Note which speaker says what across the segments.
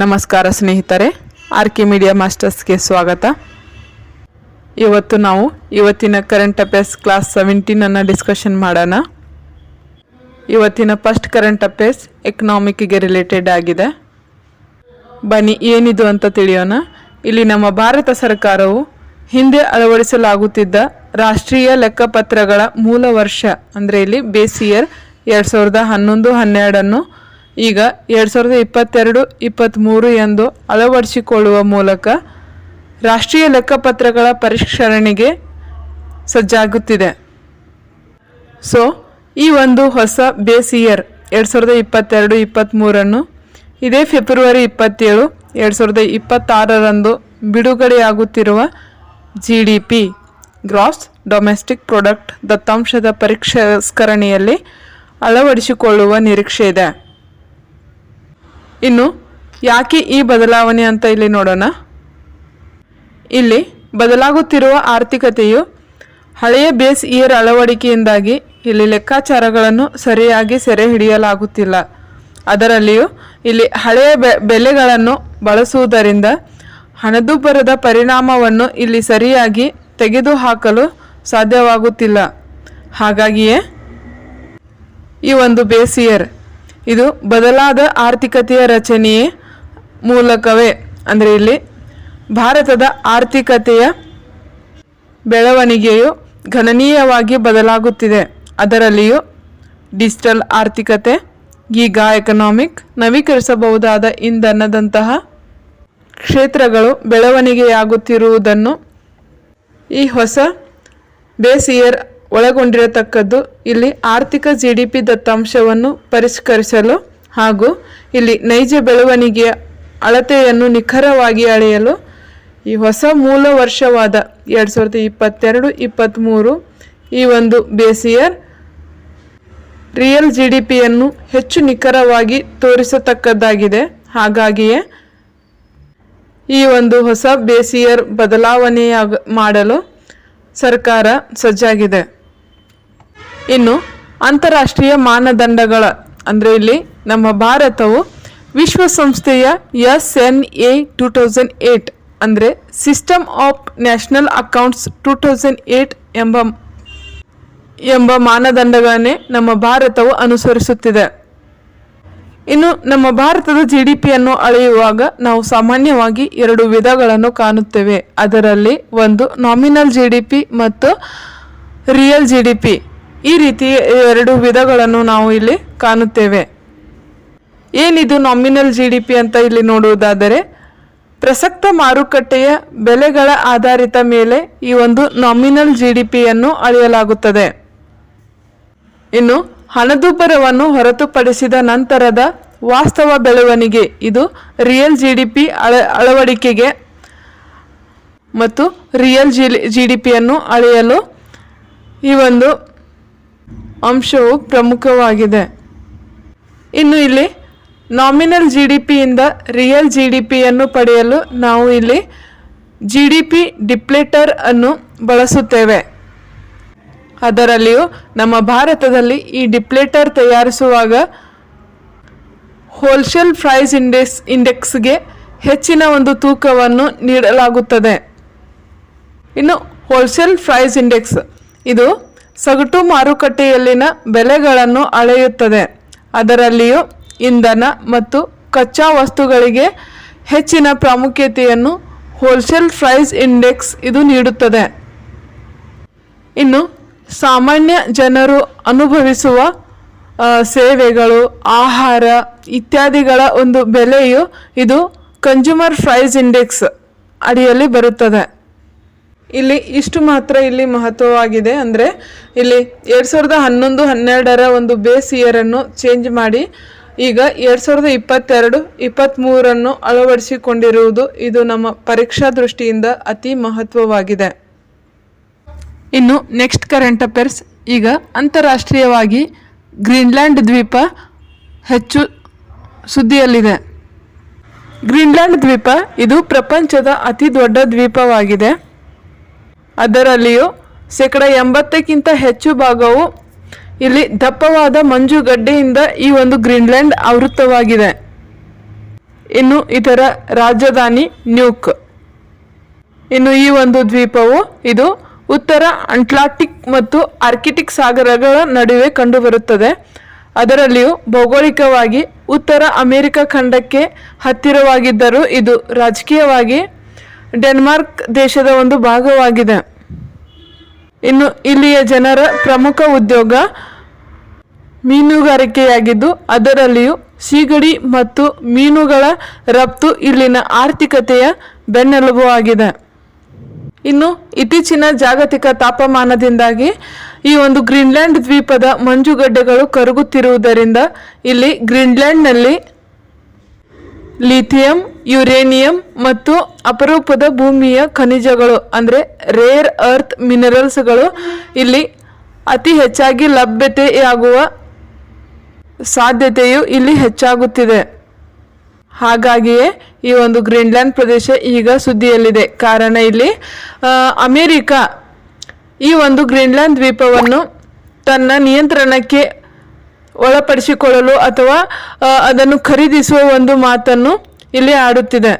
Speaker 1: ನಮಸ್ಕಾರ ಸ್ನೇಹಿತರೆ, R K media ಮಾಸ್ಟರ್ಸ್ಗೆ ಸ್ವಾಗತ. ಇವತ್ತು ನಾವು ಇವತ್ತಿನ ಕರೆಂಟ್ ಅಫೇರ್ಸ್ ಕ್ಲಾಸ್ ಸೆವೆಂಟೀನನ್ನು ಡಿಸ್ಕಷನ್ ಮಾಡೋಣ. ಇವತ್ತಿನ ಫಸ್ಟ್ ಕರೆಂಟ್ ಅಫೇರ್ಸ್ ಎಕನಾಮಿಕ್ಗೆ ರಿಲೇಟೆಡ್ ಆಗಿದೆ. ಬನ್ನಿ, ಏನಿದು ಅಂತ ತಿಳಿಯೋಣ. ಇಲ್ಲಿ ನಮ್ಮ ಭಾರತ ಸರ್ಕಾರವು ಹಿಂದೆ ಅಳವಡಿಸಲಾಗುತ್ತಿದ್ದ ರಾಷ್ಟ್ರೀಯ ಲೆಕ್ಕಪತ್ರಗಳ ಮೂಲ ವರ್ಷ, ಅಂದರೆ ಇಲ್ಲಿ ಬೇಸಿಯರ್ ಎರಡು ಸಾವಿರದ ಹನ್ನೊಂದು ಹನ್ನೆರಡನ್ನು ಈಗ ಎರಡು ಸಾವಿರದ ಇಪ್ಪತ್ತೆರಡು ಇಪ್ಪತ್ತ್ಮೂರು ಎಂದು ಅಳವಡಿಸಿಕೊಳ್ಳುವ ಮೂಲಕ ರಾಷ್ಟ್ರೀಯ ಲೆಕ್ಕಪತ್ರಗಳ ಪರಿಷ್ಕರಣೆಗೆ ಸಜ್ಜಾಗುತ್ತಿದೆ. ಸೊ ಈ ಒಂದು ಹೊಸ ಬೇಸ್ ಇಯರ್ ಎರಡು ಸಾವಿರದ ಇಪ್ಪತ್ತೆರಡು ಇಪ್ಪತ್ತ್ಮೂರನ್ನು ಇದೇ ಫೆಬ್ರವರಿ ಇಪ್ಪತ್ತೇಳು ಎರಡು ಸಾವಿರದ ಇಪ್ಪತ್ತಾರರಂದು ಬಿಡುಗಡೆಯಾಗುತ್ತಿರುವ G D P gross domestic product ದತ್ತಾಂಶದ ಪರಿಷ್ಕರಣೆಯಲ್ಲಿ ಅಳವಡಿಸಿಕೊಳ್ಳುವ ನಿರೀಕ್ಷೆ ಇದೆ. ಇನ್ನು ಯಾಕೆ ಈ ಬದಲಾವಣೆ ಅಂತ ಇಲ್ಲಿ ನೋಡೋಣ. ಇಲ್ಲಿ ಬದಲಾಗುತ್ತಿರುವ ಆರ್ಥಿಕತೆಯು ಹಳೆಯ ಬೇಸ್ ಇಯರ್ ಅಳವಡಿಕೆಯಿಂದಾಗಿ ಇಲ್ಲಿ ಲೆಕ್ಕಾಚಾರಗಳನ್ನು ಸರಿಯಾಗಿ ಸೆರೆ ಹಿಡಿಯಲಾಗುತ್ತಿಲ್ಲ. ಅದರಲ್ಲಿಯೂ ಇಲ್ಲಿ ಹಳೆಯ ಬೆಲೆಗಳನ್ನು ಬಳಸುವುದರಿಂದ ಹಣದುಬ್ಬರದ ಪರಿಣಾಮವನ್ನು ಇಲ್ಲಿ ಸರಿಯಾಗಿ ತೆಗೆದುಹಾಕಲು ಸಾಧ್ಯವಾಗುತ್ತಿಲ್ಲ. ಹಾಗಾಗಿಯೇ ಈ ಒಂದು ಬೇಸ್ ಇಯರ್ ಇದು ಬದಲಾದ ಆರ್ಥಿಕತೆಯ ರಚನೆಯೇ ಮೂಲಕವೇ. ಅಂದರೆ ಇಲ್ಲಿ ಭಾರತದ ಆರ್ಥಿಕತೆಯ ಬೆಳವಣಿಗೆಯು ಗಣನೀಯವಾಗಿ ಬದಲಾಗುತ್ತಿದೆ. ಅದರಲ್ಲಿಯೂ ಡಿಜಿಟಲ್ ಆರ್ಥಿಕತೆ ಗೀಗಾ ಎಕನಾಮಿಕ್ ನವೀಕರಿಸಬಹುದಾದ ಇಂಧನದಂತಹ ಕ್ಷೇತ್ರಗಳು ಬೆಳವಣಿಗೆಯಾಗುತ್ತಿರುವುದನ್ನು ಈ ಹೊಸ ಬೇಸ್ ಒಳಗೊಂಡಿರತಕ್ಕದ್ದು ಇಲ್ಲಿ ಆರ್ಥಿಕ ಜಿ ಡಿ ಪಿ ದತ್ತಾಂಶವನ್ನು ಪರಿಷ್ಕರಿಸಲು ಹಾಗೂ ಇಲ್ಲಿ ನೈಜ ಬೆಳವಣಿಗೆಯ ಅಳತೆಯನ್ನು ನಿಖರವಾಗಿ ಅಳೆಯಲು ಈ ಹೊಸ ಮೂಲ ವರ್ಷವಾದ ಎರಡು ಸಾವಿರದ ಇಪ್ಪತ್ತೆರಡು ಇಪ್ಪತ್ತ್ಮೂರು ಈ ಒಂದು ಬೇಸಿಯರ್ ರಿಯಲ್ ಜಿ ಡಿ ಪಿಯನ್ನು ಹೆಚ್ಚು ನಿಖರವಾಗಿ ತೋರಿಸತಕ್ಕದ್ದಾಗಿದೆ. ಹಾಗಾಗಿಯೇ ಈ ಒಂದು ಹೊಸ ಬೇಸಿಯರ್ ಬದಲಾವಣೆಯಾಗ ಮಾಡಲು ಸರ್ಕಾರ ಸಜ್ಜಾಗಿದೆ. ಇನ್ನು ಅಂತಾರಾಷ್ಟ್ರೀಯ ಮಾನದಂಡಗಳ, ಅಂದರೆ ಇಲ್ಲಿ ನಮ್ಮ ಭಾರತವು ವಿಶ್ವಸಂಸ್ಥೆಯ S N A two thousand eight ಅಂದರೆ system of national accounts two thousand eight ಎಂಬ ಎಂಬ ಮಾನದಂಡಗಳನ್ನೇ ನಮ್ಮ ಭಾರತವು ಅನುಸರಿಸುತ್ತಿದೆ. ಇನ್ನು ನಮ್ಮ ಭಾರತದ ಜಿ ಡಿ ಪಿಯನ್ನು ಅಳೆಯುವಾಗ ನಾವು ಸಾಮಾನ್ಯವಾಗಿ ಎರಡು ವಿಧಗಳನ್ನು ಕಾಣುತ್ತೇವೆ. ಅದರಲ್ಲಿ ಒಂದು ನಾಮಿನಲ್ ಜಿ ಡಿ ಪಿ ಮತ್ತು ರಿಯಲ್ ಜಿ ಡಿ ಪಿ ಈ ರೀತಿ ಎರಡು ವಿಧಗಳನ್ನು ನಾವು ಇಲ್ಲಿ ಕಾಣುತ್ತೇವೆ. ಏನಿದು ನಾಮಿನಲ್ ಜಿ ಡಿ ಪಿ ಅಂತ ಇಲ್ಲಿ ನೋಡುವುದಾದರೆ, ಪ್ರಸಕ್ತ ಮಾರುಕಟ್ಟೆಯ ಬೆಲೆಗಳ ಆಧಾರಿತ ಮೇಲೆ ಈ ಒಂದು ನಾಮಿನಲ್ ಜಿ ಡಿ ಪಿಯನ್ನು ಅಳೆಯಲಾಗುತ್ತದೆ. ಇನ್ನು ಹಣದುಬ್ಬರವನ್ನು ಹೊರತುಪಡಿಸಿದ ನಂತರದ ವಾಸ್ತವ ಬೆಳವಣಿಗೆ, ಇದು ರಿಯಲ್ ಜಿ ಡಿ ಪಿ ಅಳ, ಅಳವಡಿಕೆಗೆ ಮತ್ತು ರಿಯಲ್ ಜಿ ಜಿ ಡಿ ಪಿಯನ್ನು ಅಳೆಯಲು ಈ ಒಂದು ಅಂಶವು ಪ್ರಮುಖವಾಗಿದೆ. ಇನ್ನು ಇಲ್ಲಿ ನಾಮಿನಲ್ ಜಿ ಡಿ ಪಿಯಿಂದ ರಿಯಲ್ ಜಿ ಡಿ ಪಿಯನ್ನು ಪಡೆಯಲು ನಾವು ಇಲ್ಲಿ ಜಿ ಡಿ ಪಿ ಡಿಪ್ಲೇಟರ್ ಅನ್ನು ಬಳಸುತ್ತೇವೆ. ಅದರಲ್ಲಿಯೂ ನಮ್ಮ ಭಾರತದಲ್ಲಿ ಈ ಡಿಪ್ಲೇಟರ್ ತಯಾರಿಸುವಾಗ ಹೋಲ್ಸೇಲ್ ಪ್ರೈಸ್ ಇಂಡೆಕ್ಸ್ ಇಂಡೆಕ್ಸ್ಗೆ ಹೆಚ್ಚಿನ ಒಂದು ತೂಕವನ್ನು ನೀಡಲಾಗುತ್ತದೆ. ಇನ್ನು ಹೋಲ್ಸೇಲ್ ಪ್ರೈಸ್ ಇಂಡೆಕ್ಸ್ ಇದು ಸಗಟು ಮಾರುಕಟ್ಟೆಯಲ್ಲಿನ ಬೆಲೆಗಳನ್ನು ಅಳೆಯುತ್ತದೆ. ಅದರಲ್ಲಿಯೂ ಇಂಧನ ಮತ್ತು ಕಚ್ಚಾ ವಸ್ತುಗಳಿಗೆ ಹೆಚ್ಚಿನ ಪ್ರಾಮುಖ್ಯತೆಯನ್ನು ಹೋಲ್ಸೇಲ್ ಪ್ರೈಸ್ ಇಂಡೆಕ್ಸ್ ಇದು ನೀಡುತ್ತದೆ. ಇನ್ನು ಸಾಮಾನ್ಯ ಜನರು ಅನುಭವಿಸುವ ಸೇವೆಗಳು, ಆಹಾರ ಇತ್ಯಾದಿಗಳ ಒಂದು ಬೆಲೆಯು ಇದು ಕನ್ಸ್ಯೂಮರ್ ಪ್ರೈಸ್ ಇಂಡೆಕ್ಸ್ ಅಡಿಯಲ್ಲಿ ಬರುತ್ತದೆ. ಇಲ್ಲಿ ಇಷ್ಟು ಮಾತ್ರ ಇಲ್ಲಿ ಮಹತ್ವವಾಗಿದೆ. ಅಂದರೆ ಇಲ್ಲಿ ಎರಡು ಸಾವಿರದ ಹನ್ನೊಂದು, ಹನ್ನೆರಡರ ಒಂದು ಬೇಸ್ ಇಯರನ್ನು ಚೇಂಜ್ ಮಾಡಿ, ಈಗ ಎರಡು ಸಾವಿರದ ಇಪ್ಪತ್ತೆರಡು ಇಪ್ಪತ್ತ್ಮೂರನ್ನು ಅಳವಡಿಸಿಕೊಂಡಿರುವುದು ಇದು ನಮ್ಮ ಪರೀಕ್ಷಾ ದೃಷ್ಟಿಯಿಂದ ಅತಿ ಮಹತ್ವವಾಗಿದೆ. ಇನ್ನು ನೆಕ್ಸ್ಟ್ ಕರೆಂಟ್ ಅಫೇರ್ಸ್ ಈಗ ಅಂತಾರಾಷ್ಟ್ರೀಯವಾಗಿ ಗ್ರೀನ್ಲ್ಯಾಂಡ್ ದ್ವೀಪ ಹೆಚ್ಚು ಸುದ್ದಿಯಲ್ಲಿದೆ. ಗ್ರೀನ್ಲ್ಯಾಂಡ್ ದ್ವೀಪ ಇದು ಪ್ರಪಂಚದ ಅತಿ ದೊಡ್ಡ ದ್ವೀಪವಾಗಿದೆ. ಅದರಲ್ಲಿಯೂ ಶೇಕಡ ಎಂಬತ್ತಕ್ಕಿಂತ ಹೆಚ್ಚು ಭಾಗವು ಇಲ್ಲಿ ದಪ್ಪವಾದ ಮಂಜುಗಡ್ಡೆಯಿಂದ ಈ ಒಂದು ಗ್ರೀನ್ಲ್ಯಾಂಡ್ ಆವೃತ್ತವಾಗಿದೆ. ಇನ್ನು ಇದರ ರಾಜಧಾನಿ ನ್ಯೂಕ್ ಇನ್ನು ಈ ಒಂದು ದ್ವೀಪವು ಇದು ಉತ್ತರ ಅಂಟ್ಲಾಂಟಿಕ್ ಮತ್ತು ಆರ್ಕಿಟಿಕ್ ಸಾಗರಗಳ ನಡುವೆ ಕಂಡುಬರುತ್ತದೆ. ಅದರಲ್ಲಿಯೂ ಭೌಗೋಳಿಕವಾಗಿ ಉತ್ತರ ಅಮೆರಿಕ ಖಂಡಕ್ಕೆ ಹತ್ತಿರವಾಗಿದ್ದರೂ ಇದು ರಾಜಕೀಯವಾಗಿ ಡೆನ್ಮಾರ್ಕ್ ದೇಶದ ಒಂದು ಭಾಗವಾಗಿದೆ. ಇನ್ನು ಇಲ್ಲಿಯ ಜನರ ಪ್ರಮುಖ ಉದ್ಯೋಗ ಮೀನುಗಾರಿಕೆಯಾಗಿದ್ದು, ಅದರಲ್ಲಿಯೂ ಸಿಗಡಿ ಮತ್ತು ಮೀನುಗಳ ರಫ್ತು ಇಲ್ಲಿನ ಆರ್ಥಿಕತೆಯ ಬೆನ್ನೆಲುಬು ಆಗಿದೆ. ಇನ್ನು ಇತ್ತೀಚಿನ ಜಾಗತಿಕ ತಾಪಮಾನದಿಂದಾಗಿ ಈ ಒಂದು ಗ್ರೀನ್ಲ್ಯಾಂಡ್ ದ್ವೀಪದ ಮಂಜುಗಡ್ಡೆಗಳು ಕರಗುತ್ತಿರುವುದರಿಂದ ಇಲ್ಲಿ ಗ್ರೀನ್ಲ್ಯಾಂಡ್ನಲ್ಲಿ ಲಿಥಿಯಂ, ಯುರೇನಿಯಂ ಮತ್ತು ಅಪರೂಪದ ಭೂಮಿಯ ಖನಿಜಗಳು, ಅಂದರೆ ರೇರ್ ಅರ್ತ್ ಮಿನರಲ್ಸ್ಗಳು ಇಲ್ಲಿ ಅತಿ ಹೆಚ್ಚಾಗಿ ಲಭ್ಯತೆಯಾಗುವ ಸಾಧ್ಯತೆಯು ಇಲ್ಲಿ ಹೆಚ್ಚಾಗುತ್ತಿದೆ. ಹಾಗಾಗಿಯೇ ಈ ಒಂದು ಗ್ರೀನ್ಲ್ಯಾಂಡ್ ಪ್ರದೇಶ ಈಗ ಸುದ್ದಿಯಲ್ಲಿದೆ. ಕಾರಣ ಇಲ್ಲಿ ಅಮೇರಿಕ ಈ ಒಂದು ಗ್ರೀನ್ಲ್ಯಾಂಡ್ ದ್ವೀಪವನ್ನು ತನ್ನ ನಿಯಂತ್ರಣಕ್ಕೆ ಒಳಪಡಿಸಿಕೊಳ್ಳಲು ಅಥವಾ ಅದನ್ನು ಖರೀದಿಸುವ ಒಂದು ಮಾತನ್ನು ಇಲ್ಲಿ ಆಡುತ್ತಿದೆ.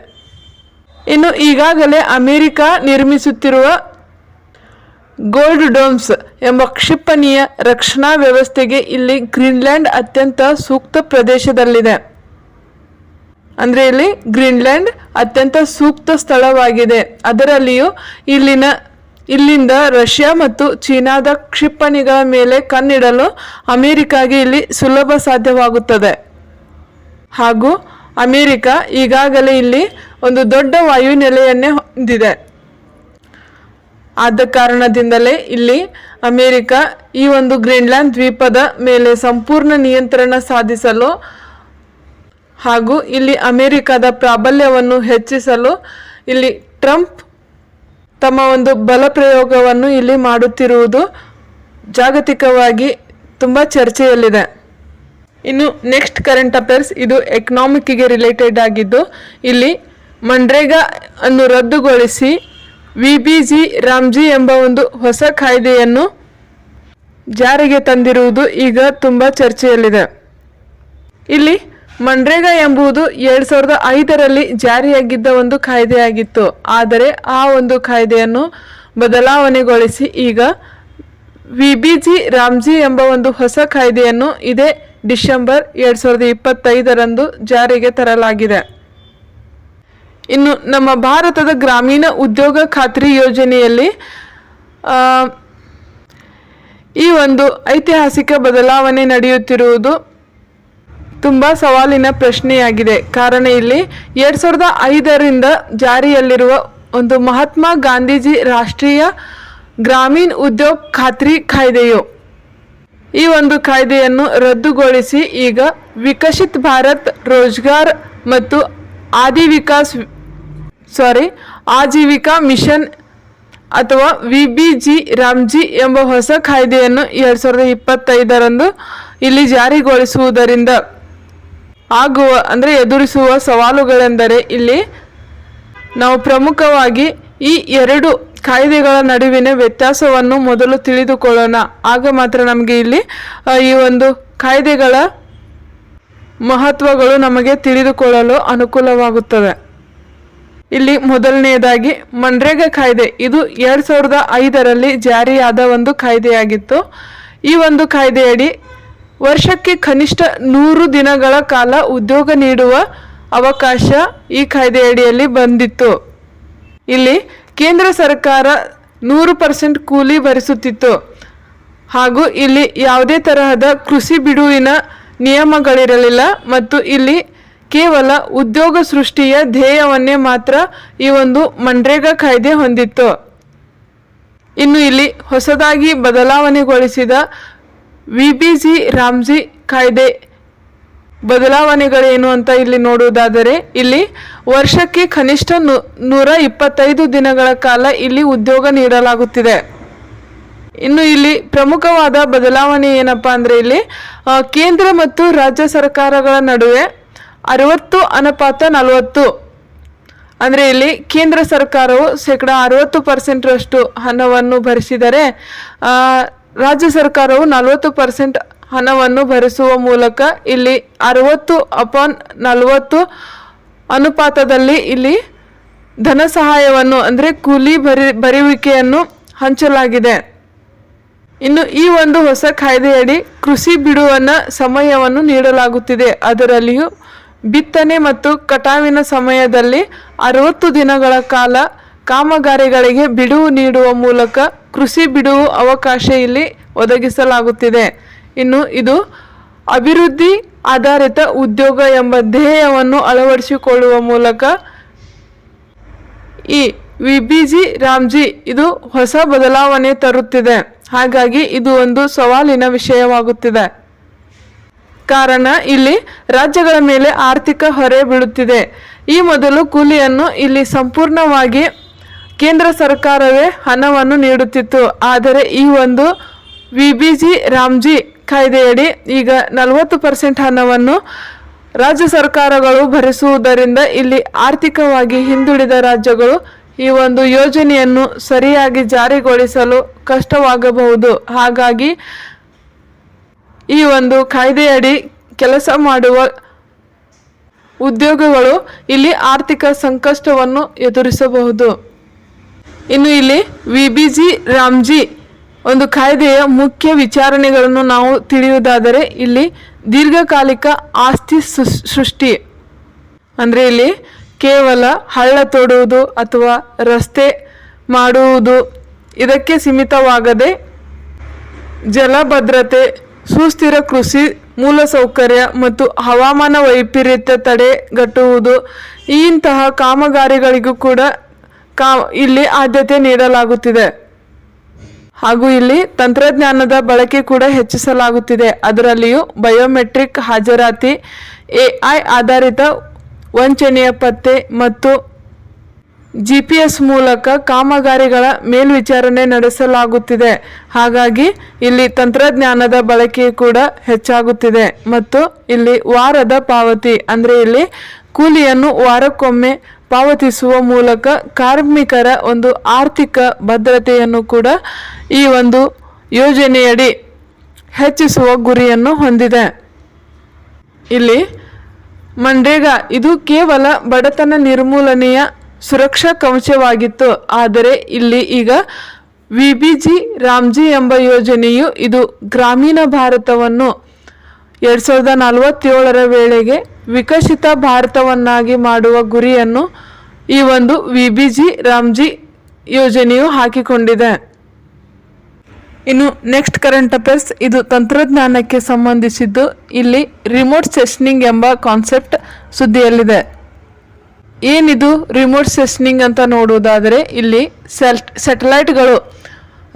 Speaker 1: ಇನ್ನು ಈಗಾಗಲೇ ಅಮೆರಿಕ ನಿರ್ಮಿಸುತ್ತಿರುವ ಗೋಲ್ಡ್ ಡೋಮ್ಸ್ ಎಂಬ ಕ್ಷಿಪಣಿಯ ರಕ್ಷಣಾ ವ್ಯವಸ್ಥೆಗೆ ಇಲ್ಲಿ ಗ್ರೀನ್ಲ್ಯಾಂಡ್ ಅತ್ಯಂತ ಸೂಕ್ತ ಪ್ರದೇಶದಲ್ಲಿದೆ. ಅಂದರೆ ಇಲ್ಲಿ ಗ್ರೀನ್ಲ್ಯಾಂಡ್ ಅತ್ಯಂತ ಸೂಕ್ತ ಸ್ಥಳವಾಗಿದೆ. ಅದರಲ್ಲಿಯೂ ಇಲ್ಲಿನ ಇಲ್ಲಿಂದ ರಷ್ಯಾ ಮತ್ತು ಚೀನಾದ ಕ್ಷಿಪಣಿಗಳ ಮೇಲೆ ಕಣ್ಣಿಡಲು ಅಮೆರಿಕಾಗೆ ಇಲ್ಲಿ ಸುಲಭ ಸಾಧ್ಯವಾಗುತ್ತದೆ. ಹಾಗೂ ಅಮೆರಿಕ ಈಗಾಗಲೇ ಇಲ್ಲಿ ಒಂದು ದೊಡ್ಡ ವಾಯುನೆಲೆಯನ್ನೇ ಹೊಂದಿದೆ. ಆದ ಕಾರಣದಿಂದಲೇ ಇಲ್ಲಿ ಅಮೆರಿಕ ಈ ಒಂದು ಗ್ರೀನ್ಲ್ಯಾಂಡ್ ದ್ವೀಪದ ಮೇಲೆ ಸಂಪೂರ್ಣ ನಿಯಂತ್ರಣ ಸಾಧಿಸಲು ಹಾಗೂ ಇಲ್ಲಿ ಅಮೆರಿಕದ ಪ್ರಾಬಲ್ಯವನ್ನು ಹೆಚ್ಚಿಸಲು ಇಲ್ಲಿ ಟ್ರಂಪ್ ತಮ್ಮ ಒಂದು ಬಲ ಪ್ರಯೋಗವನ್ನು ಇಲ್ಲಿ ಮಾಡುತ್ತಿರುವುದು ಜಾಗತಿಕವಾಗಿ ತುಂಬ ಚರ್ಚೆಯಲ್ಲಿದೆ. ಇನ್ನು ನೆಕ್ಸ್ಟ್ ಕರೆಂಟ್ ಅಫೇರ್ಸ್ ಇದು ಎಕನಾಮಿಕ್ಕಿಗೆ ರಿಲೇಟೆಡ್ ಆಗಿದ್ದು, ಇಲ್ಲಿ ಮನ್ರೇಗಾ ಅನ್ನು ರದ್ದುಗೊಳಿಸಿ ವಿ ಬಿ ಜಿ ರಾಮ್ಜಿ ಎಂಬ ಒಂದು ಹೊಸ ಕಾಯ್ದೆಯನ್ನು ಜಾರಿಗೆ ತಂದಿರುವುದು ಈಗ ತುಂಬ ಚರ್ಚೆಯಲ್ಲಿದೆ. ಇಲ್ಲಿ ಮನ್ರೇಗಾ ಎಂಬುದು ಎರಡ್ ಸಾವಿರದ ಐದರಲ್ಲಿ ಜಾರಿಯಾಗಿದ್ದ ಒಂದು ಕಾಯ್ದೆಯಾಗಿತ್ತು. ಆದರೆ ಆ ಒಂದು ಕಾಯ್ದೆಯನ್ನು ಬದಲಾವಣೆಗೊಳಿಸಿ ಈಗ ವಿ ಬಿ ಜಿ ರಾಮ್ಜಿ ಎಂಬ ಒಂದು ಹೊಸ ಕಾಯ್ದೆಯನ್ನು ಇದೇ ಡಿಸೆಂಬರ್ ಎರಡ್ ಸಾವಿರದ ಇಪ್ಪತ್ತೈದರಂದು ಜಾರಿಗೆ ತರಲಾಗಿದೆ. ಇನ್ನು ನಮ್ಮ ಭಾರತದ ಗ್ರಾಮೀಣ ಉದ್ಯೋಗ ಖಾತ್ರಿ ಯೋಜನೆಯಲ್ಲಿ ಈ ಒಂದು ಐತಿಹಾಸಿಕ ಬದಲಾವಣೆ ನಡೆಯುತ್ತಿರುವುದು ತುಂಬ ಸವಾಲಿನ ಪ್ರಶ್ನೆಯಾಗಿದೆ. ಕಾರಣ ಇಲ್ಲಿ ಎರಡು ಸಾವಿರದ ಐದರಿಂದ ಜಾರಿಯಲ್ಲಿರುವ ಒಂದು ಮಹಾತ್ಮ ಗಾಂಧೀಜಿ ರಾಷ್ಟ್ರೀಯ ಗ್ರಾಮೀಣ ಉದ್ಯೋಗ ಖಾತ್ರಿ ಕಾಯ್ದೆಯು. ಈ ಒಂದು ಕಾಯ್ದೆಯನ್ನು ರದ್ದುಗೊಳಿಸಿ ಈಗ ವಿಕಸಿತ್ ಭಾರತ್ ರೋಜ್ಗಾರ್ ಮತ್ತು ಆದಿ ವಿಕಾಸ್ ಸಾರಿ, ಆಜೀವಿಕಾ ಮಿಷನ್ ಅಥವಾ ವಿ ಬಿ ಜಿ ರಾಮ್ಜಿ ಎಂಬ ಹೊಸ ಕಾಯ್ದೆಯನ್ನು ಎರಡು ಸಾವಿರದ ಇಪ್ಪತ್ತೈದರಂದು ಇಲ್ಲಿ ಜಾರಿಗೊಳಿಸುವುದರಿಂದ ಆಗುವ, ಅಂದರೆ ಎದುರಿಸುವ ಸವಾಲುಗಳೆಂದರೆ ಇಲ್ಲಿ ನಾವು ಪ್ರಮುಖವಾಗಿ ಈ ಎರಡು ಕಾಯ್ದೆಗಳ ನಡುವಿನ ವ್ಯತ್ಯಾಸವನ್ನು ಮೊದಲು ತಿಳಿದುಕೊಳ್ಳೋಣ. ಆಗ ಮಾತ್ರ ನಮಗೆ ಇಲ್ಲಿ ಈ ಒಂದು ಕಾಯ್ದೆಗಳ ಮಹತ್ವಗಳು ನಮಗೆ ತಿಳಿದುಕೊಳ್ಳಲು ಅನುಕೂಲವಾಗುತ್ತದೆ ಇಲ್ಲಿ ಮೊದಲನೆಯದಾಗಿ ಮನ್ರೇಗಾ ಕಾಯ್ದೆ. ಇದು ಎರಡು ಸಾವಿರದ ಐದರಲ್ಲಿ ಜಾರಿಯಾದ ಒಂದು ಕಾಯ್ದೆಯಾಗಿತ್ತು. ಈ ಒಂದು ಕಾಯ್ದೆಯಡಿ ವರ್ಷಕ್ಕೆ ಕನಿಷ್ಠ ನೂರು ದಿನಗಳ ಕಾಲ ಉದ್ಯೋಗ ನೀಡುವ ಅವಕಾಶ ಈ ಕಾಯ್ದೆಯಡಿಯಲ್ಲಿ ಬಂದಿತ್ತು. ಇಲ್ಲಿ ಕೇಂದ್ರ ಸರ್ಕಾರ ನೂರು ಪರ್ಸೆಂಟ್ ಕೂಲಿ ಭರಿಸುತ್ತಿತ್ತು. ಹಾಗೂ ಇಲ್ಲಿ ಯಾವುದೇ ತರಹದ ಕೃಷಿ ಬಿಡುವಿನ ನಿಯಮಗಳಿರಲಿಲ್ಲ ಮತ್ತು ಇಲ್ಲಿ ಕೇವಲ ಉದ್ಯೋಗ ಸೃಷ್ಟಿಯ ಧ್ಯೇಯವನ್ನೇ ಮಾತ್ರ ಈ ಒಂದು ಮನ್ರೇಗಾ ಕಾಯ್ದೆ ಹೊಂದಿತ್ತು. ಇನ್ನು ಇಲ್ಲಿ ಹೊಸದಾಗಿ ಬದಲಾವಣೆಗೊಳಿಸಿದ ವಿ ಬಿ ಜಿ ರಾಮ್ಜಿ ಕಾಯ್ದೆ ಬದಲಾವಣೆಗಳೇನು ಅಂತ ಇಲ್ಲಿ ನೋಡುವುದಾದರೆ, ಇಲ್ಲಿ ವರ್ಷಕ್ಕೆ ಕನಿಷ್ಠ ನೂರ ಇಪ್ಪತ್ತೈದು ದಿನಗಳ ಕಾಲ ಇಲ್ಲಿ ಉದ್ಯೋಗ ನೀಡಲಾಗುತ್ತಿದೆ. ಇನ್ನು ಇಲ್ಲಿ ಪ್ರಮುಖವಾದ ಬದಲಾವಣೆ ಏನಪ್ಪಾ ಅಂದರೆ ಇಲ್ಲಿ ಕೇಂದ್ರ ಮತ್ತು ರಾಜ್ಯ ಸರ್ಕಾರಗಳ ನಡುವೆ ಅರವತ್ತು ಅನುಪಾತ ನಲವತ್ತು. ಅಂದರೆ ಇಲ್ಲಿ ಕೇಂದ್ರ ಸರ್ಕಾರವು ಶೇಕಡ ಅರವತ್ತು ಪರ್ಸೆಂಟ್ರಷ್ಟು ಹಣವನ್ನು ಭರಿಸಿದರೆ ರಾಜ್ಯ ಸರ್ಕಾರವು ನಲವತ್ತು ಪರ್ಸೆಂಟ್ ಹಣವನ್ನು ಭರಿಸುವ ಮೂಲಕ ಇಲ್ಲಿ ಅರವತ್ತು ಅಪಾನ್ ನಲವತ್ತು ಅನುಪಾತದಲ್ಲಿ ಇಲ್ಲಿ ಧನ ಸಹಾಯವನ್ನು, ಅಂದರೆ ಕೂಲಿ ಬರಿ ಬರೆಯುವಿಕೆಯನ್ನು ಹಂಚಲಾಗಿದೆ. ಇನ್ನು ಈ ಒಂದು ಹೊಸ ಕಾಯ್ದೆಯಡಿ ಕೃಷಿ ಬಿಡುವನ್ನ ಸಮಯವನ್ನು ನೀಡಲಾಗುತ್ತಿದೆ. ಅದರಲ್ಲಿಯೂ ಬಿತ್ತನೆ ಮತ್ತು ಕಟಾವಿನ ಸಮಯದಲ್ಲಿ ಅರವತ್ತು ದಿನಗಳ ಕಾಲ ಕಾಮಗಾರಿಗಳಿಗೆ ಬಿಡುವು ನೀಡುವ ಮೂಲಕ ಕೃಷಿ ಬಿಡುವು ಅವಕಾಶ ಇಲ್ಲಿ ಒದಗಿಸಲಾಗುತ್ತಿದೆ. ಇನ್ನು ಇದು ಅಭಿವೃದ್ಧಿ ಆಧಾರಿತ ಉದ್ಯೋಗ ಎಂಬ ಧ್ಯೇಯವನ್ನು ಅಳವಡಿಸಿಕೊಳ್ಳುವ ಮೂಲಕ ಈ ವಿ ಬಿ ಜಿ ರಾಮ್ಜಿ ಇದು ಹೊಸ ಬದಲಾವಣೆ ತರುತ್ತಿದೆ. ಹಾಗಾಗಿ ಇದು ಒಂದು ಸವಾಲಿನ ವಿಷಯವಾಗುತ್ತಿದೆ. ಕಾರಣ ಇಲ್ಲಿ ರಾಜ್ಯಗಳ ಮೇಲೆ ಆರ್ಥಿಕ ಹೊರೆ ಬೀಳುತ್ತಿದೆ. ಈ ಮೊದಲು ಕೂಲಿಯನ್ನು ಇಲ್ಲಿ ಸಂಪೂರ್ಣವಾಗಿ ಕೇಂದ್ರ ಸರ್ಕಾರವೇ ಹಣವನ್ನು ನೀಡುತ್ತಿತ್ತು. ಆದರೆ ಈ ಒಂದು ವಿ ಬಿ ಜಿ ರಾಮ್ಜಿ ಕಾಯ್ದೆಯಡಿ ಈಗ ನಲವತ್ತು ಪರ್ಸೆಂಟ್ ಹಣವನ್ನು ರಾಜ್ಯ ಸರ್ಕಾರಗಳು ಭರಿಸುವುದರಿಂದ ಇಲ್ಲಿ ಆರ್ಥಿಕವಾಗಿ ಹಿಂದುಳಿದ ರಾಜ್ಯಗಳು ಈ ಒಂದು ಯೋಜನೆಯನ್ನು ಸರಿಯಾಗಿ ಜಾರಿಗೊಳಿಸಲು ಕಷ್ಟವಾಗಬಹುದು. ಹಾಗಾಗಿ ಈ ಒಂದು ಕಾಯ್ದೆಯಡಿ ಕೆಲಸ ಮಾಡುವ ಉದ್ಯೋಗಗಳು ಇಲ್ಲಿ ಆರ್ಥಿಕ ಸಂಕಷ್ಟವನ್ನು ಎದುರಿಸಬಹುದು. ಇನ್ನು ಇಲ್ಲಿ ವಿ ಬಿ ಜಿ ರಾಮ್ಜಿ ಒಂದು ಕಾಯ್ದೆಯ ಮುಖ್ಯ ವಿಚಾರಣೆಗಳನ್ನು ನಾವು ತಿಳಿಯುವುದಾದರೆ ಇಲ್ಲಿ ದೀರ್ಘಕಾಲಿಕ ಆಸ್ತಿ ಸೃಷ್ಟಿ. ಅಂದರೆ ಇಲ್ಲಿ ಕೇವಲ ಹಳ್ಳ ತೋಡುವುದು ಅಥವಾ ರಸ್ತೆ ಮಾಡುವುದು ಇದಕ್ಕೆ ಸೀಮಿತವಾಗದೆ ಜಲಭದ್ರತೆ ಸುಸ್ಥಿರ ಕೃಷಿ, ಮೂಲಸೌಕರ್ಯ ಮತ್ತು ಹವಾಮಾನ ವೈಪರೀತ್ಯ ತಡೆಗಟ್ಟುವುದು ಇಂತಹ ಕಾಮಗಾರಿಗಳಿಗೂ ಕೂಡ ಕಾ, ಇಲ್ಲಿ ಆದ್ಯತೆ ನೀಡಲಾಗುತ್ತಿದೆ. ಹಾಗೂ ಇಲ್ಲಿ ತಂತ್ರಜ್ಞಾನದ ಬಳಕೆ ಕೂಡ ಹೆಚ್ಚಿಸಲಾಗುತ್ತಿದೆ. ಅದರಲ್ಲಿಯೂ ಬಯೋಮೆಟ್ರಿಕ್ ಹಾಜರಾತಿ ಎಐ ಆಧಾರಿತ ವಂಚನೆಯ ಪತ್ತೆ ಮತ್ತು ಜಿ ಪಿ ಎಸ್ ಮೂಲಕ ಕಾಮಗಾರಿಗಳ ಮೇಲ್ವಿಚಾರಣೆ ನಡೆಸಲಾಗುತ್ತಿದೆ. ಹಾಗಾಗಿ ಇಲ್ಲಿ ತಂತ್ರಜ್ಞಾನದ ಬಳಕೆ ಕೂಡ ಹೆಚ್ಚಾಗುತ್ತಿದೆ ಮತ್ತು ಇಲ್ಲಿ ವಾರದ ಪಾವತಿ, ಅಂದರೆ ಇಲ್ಲಿ ಕೂಲಿಯನ್ನು ವಾರಕ್ಕೊಮ್ಮೆ ಪಾವತಿಸುವ ಮೂಲಕ ಕಾರ್ಮಿಕರ ಒಂದು ಆರ್ಥಿಕ ಭದ್ರತೆಯನ್ನು ಕೂಡ ಈ ಒಂದು ಯೋಜನೆಯಡಿ ಹೆಚ್ಚಿಸುವ ಗುರಿಯನ್ನು ಹೊಂದಿದೆ. ಇಲ್ಲಿ ಮನ್ರೇಗಾ, ಇದು ಕೇವಲ ಬಡತನ ನಿರ್ಮೂಲನೆಯ ಸುರಕ್ಷಾ ಕವಚವಾಗಿತ್ತು ಆದರೆ ಇಲ್ಲಿ ಈಗ ವಿ ಬಿ ಜಿ ರಾಮ್ಜಿ ಎಂಬ ಯೋಜನೆಯು ಇದು ಗ್ರಾಮೀಣ ಭಾರತವನ್ನು ಎರಡು ಸಾವಿರದ ನಲವತ್ತೇಳರ ವೇಳೆಗೆ ವಿಕಸಿತ ಭಾರತವನ್ನಾಗಿ ಮಾಡುವ ಗುರಿಯನ್ನು ಈ ಒಂದು ವಿ ಬಿ ಜಿ ರಾಮ್ಜಿ ಯೋಜನೆಯು ಹಾಕಿಕೊಂಡಿದೆ. ಇನ್ನು ನೆಕ್ಸ್ಟ್ ಕರೆಂಟ್ ಅಫೇರ್ಸ್, ಇದು ತಂತ್ರಜ್ಞಾನಕ್ಕೆ ಸಂಬಂಧಿಸಿದ್ದು ಇಲ್ಲಿ ರಿಮೋಟ್ ಸೆಷನಿಂಗ್ ಎಂಬ ಕಾನ್ಸೆಪ್ಟ್ ಸುದ್ದಿಯಲ್ಲಿದೆ. ಏನಿದು ರಿಮೋಟ್ ಸೆಷನಿಂಗ್ ಅಂತ ನೋಡುವುದಾದರೆ ಇಲ್ಲಿ ಸೆಲ್, ಸೆಟಲೈಟ್ಗಳು,